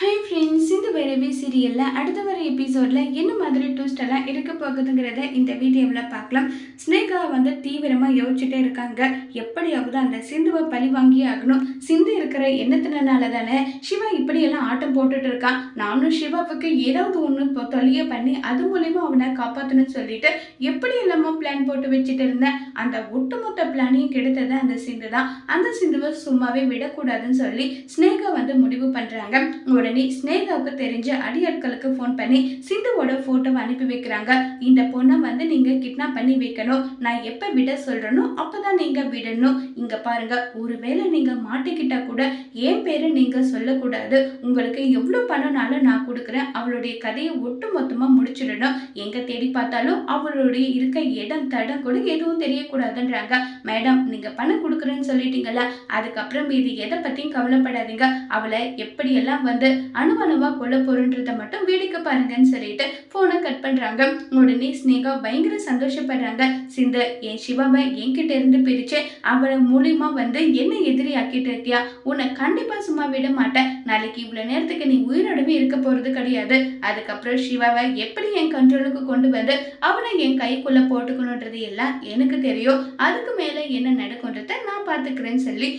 Hi friends இந்த வைரவி சீரியலில் அடுத்த வர எபிசோடில் என்ன மாதிரி டூஸ்டெல்லாம் இருக்க போகுதுங்கிறத இந்த வீடியோவில் பார்க்கலாம். ஸ்னேகா வந்து தீவிரமாக யோசிச்சுட்டே இருக்காங்க. எப்படியாவது அந்த சிந்துவை பழி வாங்கியே ஆகணும். சிந்து இருக்கிற எண்ணத்தினால தானே சிவா இப்படியெல்லாம் ஆட்டம் போட்டுட்டு இருக்கான் நானும் சிவாவுக்கு ஏதாவது ஒன்று இப்போ பண்ணி அது மூலயமா அவனை காப்பாற்றணும்னு சொல்லிட்டு எப்படி எல்லாமோ பிளான் போட்டு வச்சுட்டு இருந்தேன். அந்த ஒட்டுமொத்த பிளானையும் கெடுத்தது அந்த சிந்து தான் அந்த சிந்துவை சும்மாவே விடக்கூடாதுன்னு சொல்லி ஸ்னேகா வந்து முடிவு பண்ணுறாங்க உடனே ஸ்னேகாவுக்கு தெரிஞ்ச அடியாட்களுக்கு ஃபோன் பண்ணி சிந்துவோட ஃபோட்டோவை அனுப்பி வைக்கிறாங்க. இந்த பொண்ணை வந்து நீங்கள் கிட்னாப் பண்ணி வைக்கணும். நான் எப்போ விட சொல்கிறேனோ அப்போ தான் நீங்கள் விடணும். இங்கே பாருங்க ஒருவேளை நீங்கள் மாட்டிக்கிட்டா கூட என் பேரை நீங்கள் சொல்லக்கூடாது. உங்களுக்கு எவ்வளோ பணம்னாலும் நான் கொடுக்குறேன். அவளுடைய கதையை ஒட்டு மொத்தமாக முடிச்சிடணும். எங்கே தேடி பார்த்தாலும் அவளுடைய இருக்க இடம் தடம் கூட எதுவும் தெரியக்கூடாதுன்றாங்க. மேடம் நீங்கள் பணம் கொடுக்குறேன்னு சொல்லிட்டீங்கல்ல அதுக்கப்புறம் இது எதை பற்றியும் கவலைப்படாதீங்க. அவளை எப்படியெல்லாம் வந்து அணுவணுவா கொல்ல போறன்றதை மட்டும் வேடிக்கை பாருங்கன்னு சொல்லிட்டு போனை கட் பண்றாங்க. உடனே ஸ்னேகா பயங்கர சந்தோஷப்படுறாங்க. சிந்து என் சிவாவை என்கிட்ட இருந்து பிரிச்சு அவளை மூலியமா வந்து என்ன எதிரி ஆக்கிட்டு இருக்கியா? உன்னை கண்டிப்பா சும்மா விட மாட்டேன். நாளைக்கு இவ்வளவு நேரத்துக்கு நீ உயிரோடவே இருக்க போறது கிடையாது. அதுக்கப்புறம் சிவாவை எப்படி என் கண்ட்ரோலுக்கு கொண்டு வந்து அவனை என் கைக்குள்ள போட்டுக்கணுன்றது எல்லாம் எனக்கு தெரியும். அதுக்கு மேல என்ன நடக்கும்ன்றத நான் பாத்துக்கிறேன்னு சொல்லி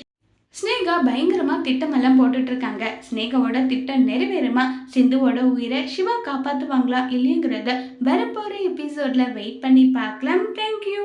ஸ்னேகா பயங்கரமாக திட்டமெல்லாம் போட்டுட்ருக்காங்க. ஸ்னேகாவோட திட்டம் நிறைவேறுமா? சிந்துவோட உயிரை சிவா காப்பாற்றுவாங்களா இல்லைங்கிறத வரப்போகிற எபிசோடில் வெயிட் பண்ணி பார்க்கலாம். தேங்க்யூ